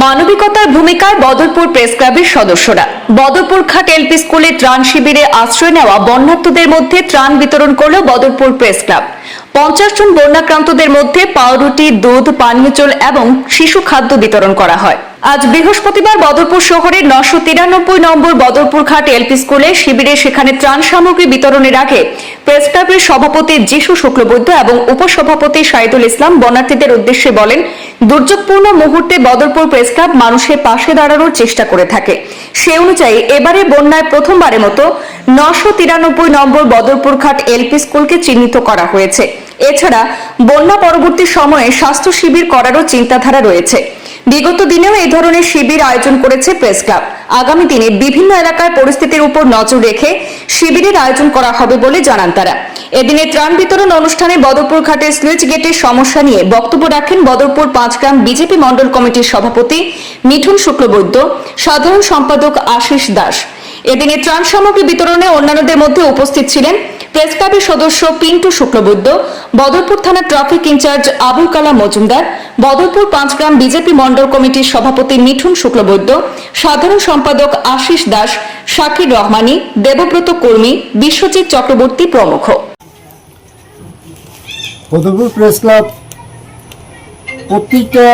মানবিকতার ভূমিকায় বদরপুর প্রেস ক্লাবের সদস্যরা। বদরপুর ঘাট এলপি স্কুলে ত্রাণ শিবিরে আশ্রয় নেওয়া বন্যার্থদের মধ্যে ত্রাণ বিতরণ করল বদরপুর প্রেস ক্লাব। পঞ্চাশ জন বন্যাক্রান্তদের মধ্যে পাউরুটি, দুধ, পানীয় জল এবং শিশু খাদ্য বিতরণ করা হয়। আজ বৃহস্পতিবার বদরপুর শহরের নশো তিরানব্বই নম্বর বদরপুর ঘাট এলপি স্কুলে শিবিরে সেখানে ত্রাণ সামগ্রী বিতরণের আগে প্রেস ক্লাবের সভাপতি যিশু শুক্লবৈদ্য এবং উপসভাপতি শাহিদুল ইসলাম বন্যার্থীদের উদ্দেশ্যে বলেন, দুর্যোগপূর্ণ মুহূর্তে বদরপুর প্রেস ক্লাব মানুষের পাশে দাঁড়ানোর চেষ্টা করে থাকে। সে অনুযায়ী এবারে বন্যায় প্রথমবারের মতো নশো তিরানব্বই নম্বর বদরপুর ঘাট এলপি স্কুলকে চিহ্নিত করা হয়েছে। এছাড়া বন্যা পরবর্তী সময়ে স্বাস্থ্য শিবির করারও চিন্তাধারা রয়েছে। বিগত দিনেও এই ধরনের শিবির আয়োজন করেছে প্রেস ক্লাব। আগামী দিনে বিভিন্ন এলাকায় পরিস্থিতির উপর নজর রেখে শিবিরের আয়োজন করা হবে বলে জানান তারা। এদিনে ত্রাণ বিতরণ অনুষ্ঠানে বদরপুর ঘাটের স্লুইচ গেটের সমস্যা নিয়ে বক্তব্য রাখেন বদরপুর পাঁচগ্রাম বিজেপি মণ্ডল কমিটির সভাপতি মিঠুন শুক্লবৈদ্য, সাধারণ সম্পাদক আশিস দাস। এদিনে ত্রাণ সামগ্রী বিতরণে অন্যান্যদের মধ্যে উপস্থিত ছিলেন প্রেস ক্লাবের সদস্য পিন্টু শুক্লবৈদ্য, বদরপুর থানা traffic incharge Abul Kalam Majumdar, Badarpur Panchgram BJP মণ্ডল কমিটির সভাপতি মিঠুন শুক্লবৈদ্য, সাধারণ সম্পাদক আশিস দাস, শাকির রহমানী, দেবব্রত কর্মী বিশ্বজিৎ চক্রবর্তী প্রমুখ। বদরপুর প্রেস ক্লাব প্রত্যেকটা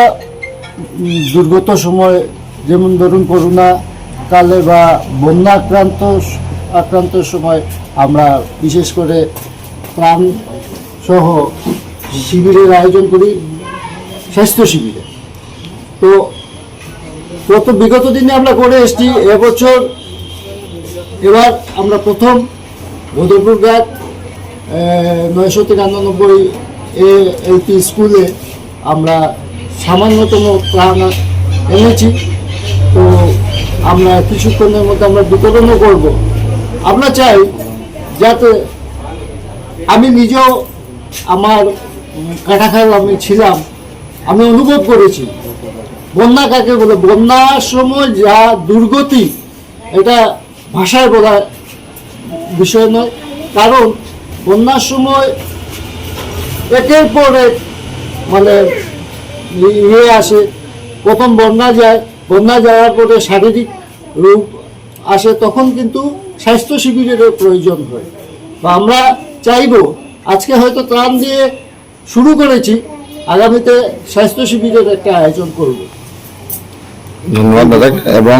দুর্গত সময়, যেমন ধরুন করোনা কালে বা বন্যা আক্রান্ত আক্রান্ত সময় আমরা বিশেষ করে ত্রাণ সহ শিবিরের আয়োজন করি, স্বাস্থ্য শিবিরে। তো গত বিগত দিনে আমরা করে এসছি, এবছর এবার আমরা প্রথম বদরপুর ঘাট নয়শো তিরানব্বই এ এলপি স্কুলে আমরা সামান্যতম ত্রাণ এনেছি। তো আমরা কিছুক্ষণের মধ্যে আমরা বিতরণও করব। আমরা চাই যাতে আমি নিজেও আমার উম, কাটাখাল আমি ছিলাম আমি অনুভব করেছি। বন্যা কাকে বলে? বন্যার সময় যা দুর্গতি এটা ভাষায় বলা বিষয় নয়। কারণ বন্যার সময় একের পর এক মানে ইয়ে আসে প্রথম বন্যা যায় বন্যা যাওয়ার পরে শারীরিক রোগ আসে তখন কিন্তু স্বাস্থ্য শিবিরেরও প্রয়োজন হয়। বা আমরা চাইব আজকে হয়তো ত্রাণ দিয়ে শুরু করেছি আগামীতে স্বাস্থ্য শিবিরের একটা আয়োজন করব। ধন্যবাদ দাদা। এবং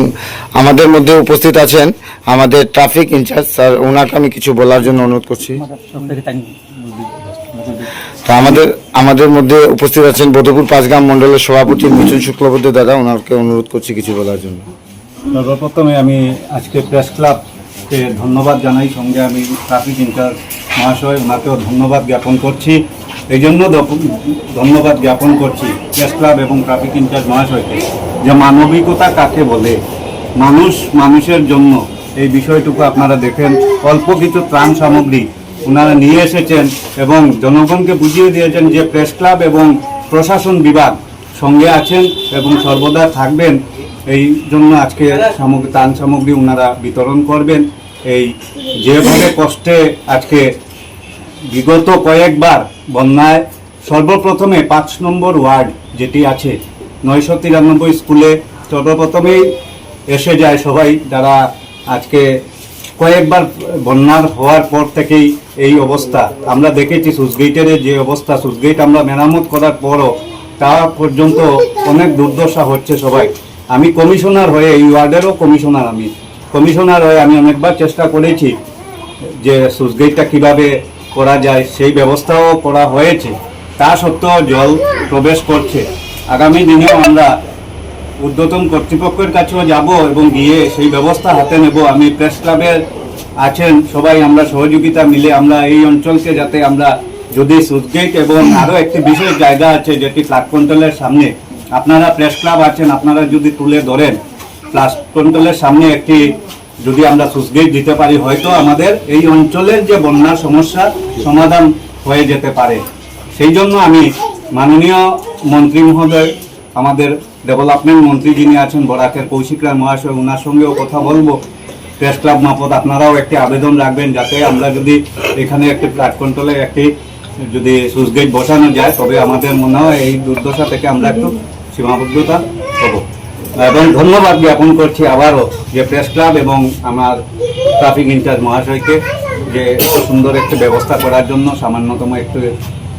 আমাদের মধ্যে উপস্থিত আছেন আমাদের ট্রাফিক ইনচার্জ স্যার ওনাকে আমি কিছু বলার জন্য অনুরোধ করছি। তো আমাদের আমাদের মধ্যে উপস্থিত আছেন বধুপুর পাঁচগ্রাম মণ্ডলের সভাপতি মিঠুন শুক্লবৈদ্য দাদা, ওনাকে অনুরোধ করছি কিছু বলার জন্য। সর্বপ্রথমে আমি আজকে প্রেস ক্লাবকে ধন্যবাদ জানাই, সঙ্গে আমি ট্রাফিক ইনচার্জ মহাশয়, ওনাকেও ধন্যবাদ জ্ঞাপন করছি। এই জন্য ধন্যবাদ জ্ঞাপন করছি প্রেস ক্লাব এবং ট্রাফিক ইনচার্জ মহাশয়কে, যে মানবিকতা কাকে বলে? মানুষ, মানুষের জন্য এই বিষয়টুকু আপনারা দেখেন। অল্প কিছু ত্রাণ সামগ্রী ওনারা নিয়ে এসেছেন এবং জনগণকে বুঝিয়ে দিয়েছেন যে প্রেস ক্লাব এবং প্রশাসন বিভাগ সঙ্গে আছেন এবং সর্বদা থাকবেন। এই জন্য আজকে সামগ্রী, ত্রাণ সামগ্রী ওনারা বিতরণ করবেন। এই যেভাবে কষ্টে আজকে বিগত কয়েকবার বন্যায় সর্বপ্রথমে পাঁচ নম্বর ওয়ার্ড যেটি আছে, নয়শো তিরানব্বই স্কুলে সর্বপ্রথমেই এসে যায় সবাই যারা আজকে কয়েকবার বন্যার হওয়ার পর থেকেই এই অবস্থা। আমরা দেখেছি সুসগেটের যে অবস্থা সুসগেট আমরা মেরামত করার পরও তা পর্যন্ত অনেক দুর্দশা হচ্ছে সবাই। আমি কমিশনার হয়ে, এই ওয়ার্ডেরও কমিশনার আমি। কমিশনার হয়ে আমি অনেকবার চেষ্টা করেছি যে সুইচগেটটা কীভাবে করা যায়, সেই ব্যবস্থাও করা হয়েছে। তা সত্ত্বেও জল প্রবেশ করছে। আগামী দিনেও আমরা ঊর্ধ্বতন কর্তৃপক্ষের কাছেও যাব এবং গিয়ে সেই ব্যবস্থা হাতে নেব। আমি প্রেস ক্লাবের আছেন, সবাই আমরা সহযোগিতা মিলে আমরা এই অঞ্চলকে যাতে আমরা যদি সুইচগেট এবং আরও একটি বিশেষ জায়গা আছে যেটি ফ্লাড কন্ট্রোলের সামনে, আপনারা প্রেস ক্লাব আছেন, আপনারা যদি তুলে ধরেন ফ্লাড কন্ট্রোলের সামনে একটি যদি আমরা সুসগেট দিতে পারি, হয়তো আমাদের এই অঞ্চলের যে বন্যার সমস্যা সমাধান হয়ে যেতে পারে। সেই জন্য আমি মাননীয় মন্ত্রী মহোদয় আমাদের ডেভেলপমেন্ট মন্ত্রী যিনি আছেন, বরাকের কৌশিক রায় মহাশয় ওনার সঙ্গেও কথা বলব। প্রেস ক্লাব মারফত আপনারাও একটি আবেদন রাখবেন যাতে আমরা যদি এখানে একটি ফ্ল্যাট কন্ট্রোলে একটি, যদি সুইচ গেট বসানো যায়, তবে আমাদের মনে হয় এই দুর্দশা থেকে আমরা একটু সীমাবদ্ধতা হব। এবং ধন্যবাদ জ্ঞাপন করছি আবারও যে প্রেস ক্লাব এবং আমার ট্রাফিক ইনচার্জ মহাশয়কে যে সুন্দর একটি ব্যবস্থা করার জন্য সামান্যতম একটু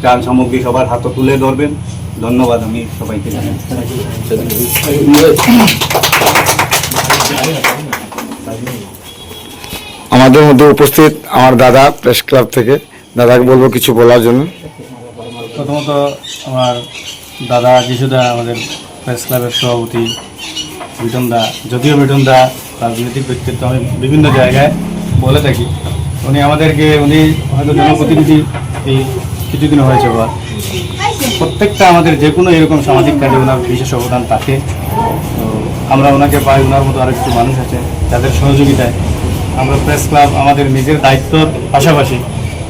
ত্রাণ সামগ্রী সবার হাতে তুলে ধরবেন। ধন্যবাদ আমি সবাইকে জানাই। আমাদের মধ্যে উপস্থিত আমার দাদা প্রেস ক্লাব থেকে। দাদাকে বলব কিছু বলার জন্য। প্রথমত আমার দাদা যিশুদা আমাদের প্রেস ক্লাবের সভাপতি মিঠুন দা। যদিও মিঠুন দা রাজনৈতিক ব্যক্তিত্ব আমি বিভিন্ন জায়গায় বলে থাকি। উনি আমাদেরকে উনি হয়তো জনপ্রতিনিধি এই কিছুদিন হয়েছে বা প্রত্যেকটা আমাদের যে কোনো এরকম সামাজিক কাজে ওনার বিশেষ অবদান থাকে। তো আমরা ওনাকে পাই, ওনার মতো আরও কিছু মানুষ আছে যাদের সহযোগিতায়। আমরা প্রেস ক্লাব আমাদের নিজের দায়িত্বর পাশাপাশি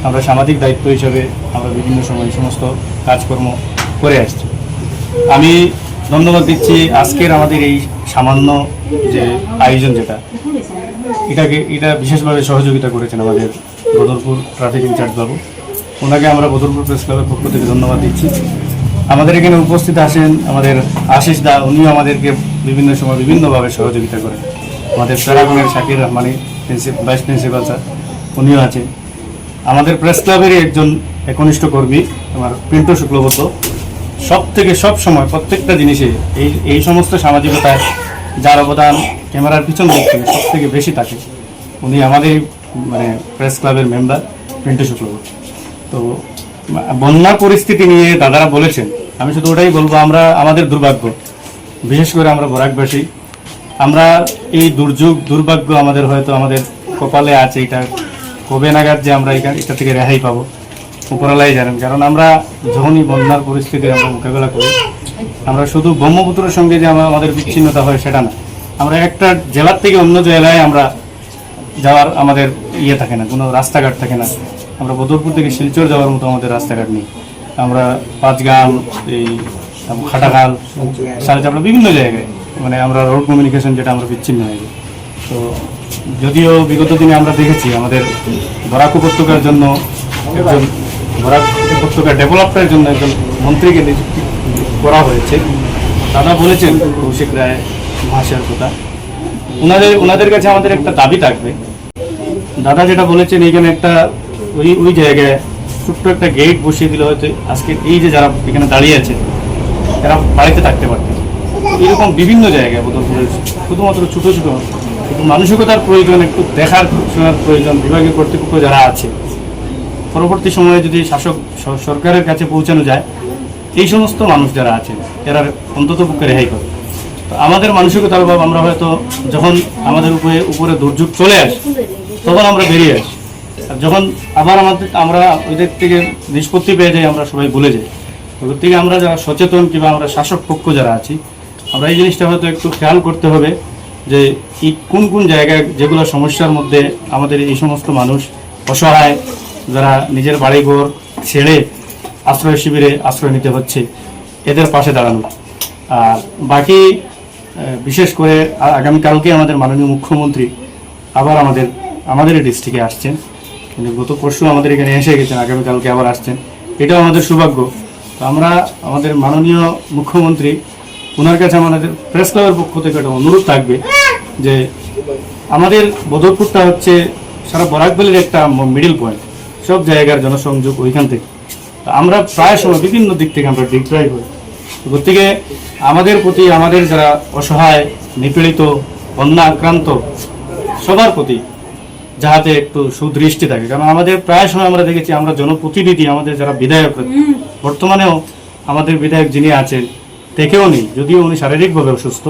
আমরা সামাজিক দায়িত্ব হিসেবে আমরা বিভিন্ন সময় সমস্ত কাজকর্ম করে আসছি। আমি ধন্যবাদ দিচ্ছি আজকের আমাদের এই সামান্য যে আয়োজন যেটা, এটাকে, এটা বিশেষভাবে সহযোগিতা করেছেন আমাদের বদরপুর ট্রাফিক ইনচার্জ বাবু ওনাকে আমরা বদরপুর প্রেস ক্লাবের পক্ষ থেকে ধন্যবাদ দিচ্ছি। আমাদের এখানে উপস্থিত আছেন আমাদের আশিস দা, উনিও আমাদেরকে বিভিন্ন সময় বিভিন্নভাবে সহযোগিতা করেন। আমাদের প্যারাগনের Shakir Rahmani principal vice principal sir, উনিও আছেন। আমাদের প্রেস ক্লাবেরই একজন একনিষ্ঠ কর্মী, আমার পিন্টু শুক্লবদ্ধ সব থেকে সব সময় প্রত্যেকটা জিনিসে এই এই সমস্ত সামাজিকতায় যার অবদান ক্যামেরার পিছন দিক থেকে সব থেকে বেশি থাকে উনি আমাদের মানে প্রেস ক্লাবের মেম্বার, পিন্টু শুক্লবদ্ধ তো বন্যার পরিস্থিতি নিয়ে দাদারা বলেছেন, আমি শুধু ওটাই বলব, আমরা, আমাদের দুর্ভাগ্য, বিশেষ করে আমরা বরাকবাসী, আমরা এই দুর্যোগ, দুর্ভাগ্য আমাদের হয়তো আমাদের কপালে আছে, এটা কবে নাগাদ যে আমরা এখান এটা থেকে রেহাই পাবো উপরালাই জানেন, কারণ আমরা যখনই বন্যার পরিস্থিতি আমরা মোকাবেলা করি, আমরা শুধু ব্রহ্মপুত্রের সঙ্গে যে আমাদের বিচ্ছিন্নতা হয় সেটা না, আমরা একটা জেলার থেকে অন্য জেলায় আমরা যাওয়ার আমাদের ইয়ে থাকে না, কোনো রাস্তাঘাট থাকে না। আমরা বদরপুর থেকে শিলচর যাওয়ার মতো আমাদের রাস্তাঘাট নেই। আমরা পাঁচগ্রাম এই খাটাখাল সারচাপড়া বিভিন্ন জায়গায় মানে আমরা রোড কমিউনিকেশন যেটা আমরা বিচ্ছিন্ন হয়ে যাই। তো যদিও বিগত দিনে আমরা দেখেছি, আমাদের বরাক উপত্যকার জন্য একজন, বরাক উপত্যকা ডেভেলপমেন্টের জন্য একজন মন্ত্রীকে নিযুক্তি করা হয়েছে। দাদা বলেছেন, কৌশিক রায় মহাশয়ের কথা। ওনাদের ওনাদের কাছে আমাদের একটা দাবি থাকবে দাদা যেটা বলেছেন এইখানে একটা ওই ওই জায়গায় ছোট্ট একটা গেট বসিয়ে দিলে হয়তো আজকে এই যে যারা এখানে দাঁড়িয়ে আছে, তারা বাড়িতে থাকতে পারতেন। এরকম বিভিন্ন জায়গায় বোধহয় শুধুমাত্র ছোট, ছোটো। একটু মানসিকতার প্রয়োজন, একটু দেখার প্রয়োজন, বিভাগীয় কর্তৃপক্ষ যারা আছে। পরবর্তী সময়ে যদি শাসক সরকারের কাছে পৌঁছানো যায়, এই সমস্ত মানুষ যারা আছেন, এরা অন্তত পক্ষে রেহাই করে তো আমাদের মানসিকতার অভাব, আমরা হয়তো যখন আমাদের উপরে উপরে দুর্যোগ চলে আসে তখন আমরা বেরিয়ে আসি। যখন আবার আমাদের, আমরা ওইদের থেকে নিষ্পত্তি পেয়ে যাই, আমরা সবাই ভুলে যাই। ওদের থেকে আমরা যারা সচেতন কিংবা আমরা শাসক পক্ষ যারা আছি, আমরা এই জিনিসটা হয়তো একটু খেয়াল করতে হবে যে এই কোন কোন জায়গায় যেগুলো সমস্যার মধ্যে আমাদের এই সমস্ত মানুষ অসহায়, যারা নিজের বাড়িঘর ছেড়ে আশ্রয় শিবিরে আশ্রয় নিতে হচ্ছে, এদের পাশে দাঁড়ানো। আর বাকি বিশেষ করে আগামীকালকে আমাদের মাননীয় মুখ্যমন্ত্রী আবার আমাদের আমাদের এই ডিস্ট্রিক্টে আসছেন। উনি গত পরশু আমাদের এখানে এসে গেছেন, আগামীকালকে আবার আসছেন। এটাও আমাদের সৌভাগ্য। তো আমরা আমাদের মাননীয় মুখ্যমন্ত্রী ওনার কাছে আমাদের প্রেস ক্লাবের পক্ষ থেকে একটা অনুরোধ থাকবে যে আমাদের বদরপুরটা হচ্ছে সারা বরাকবেলের একটা মিডিল পয়েন্ট সব জায়গার জনসংযোগ ওইখান থেকে। আমরা প্রায় সময় বিভিন্ন দিক থেকে আমরা ডিক্রাই করি। গতিকে আমাদের প্রতি, আমাদের যারা অসহায়, নিপীড়িত, বন্যা আক্রান্ত, সবার প্রতি যাহাতে একটু সুদৃষ্টি থাকে। কারণ আমাদের প্রায় সময় আমরা দেখেছি আমরা জনপ্রতিনিধি আমাদের যারা বিধায়ক বর্তমানেও আমাদের বিধায়ক যিনি আছেন দেখেও নেই যদিও উনি শারীরিকভাবে অসুস্থ।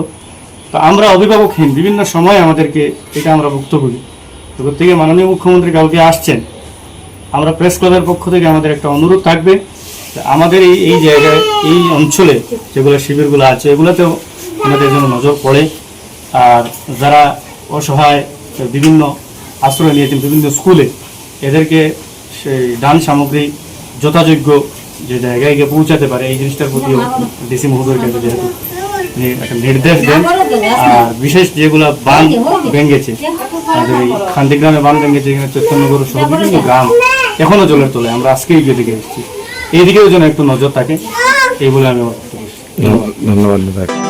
তো আমরা অভিভাবকহীন বিভিন্ন সময় আমাদেরকে এটা আমরা ভুক্ত করি তো থেকে মাননীয় মুখ্যমন্ত্রী কালকে আসছেন। আমরা প্রেস ক্লাবের পক্ষ থেকে আমাদের একটা অনুরোধ থাকবে। আমাদের এই এই জায়গায় এই অঞ্চলে যেগুলো শিবিরগুলো আছে এগুলোতেও আমাদের যেন নজর পড়ে। আর যারা অসহায় বিভিন্ন আশ্রয় নিয়েছেন বিভিন্ন স্কুলে। এদেরকে সেই দান সামগ্রী যথাযোগ্য যে জায়গায় গিয়ে পৌঁছাতে পারে, এই জিনিসটার প্রতিও ডিসি মহোদয়ের কিন্তু যেহেতু একটা নির্দেশ দেন আর বিশেষ যেগুলো বান ভেঙেছে, আমাদের এই খান্তিগ্রামে বান ভেঙেছে, এখানে চৈতন্যগর সহ বিভিন্ন গ্রাম। এখনও জলের তোলে আমরা আজকেই দেখে এসেছি। এইদিকেও যেন একটু নজর থাকে, এই বলে আমি। ধন্যবাদ দাদা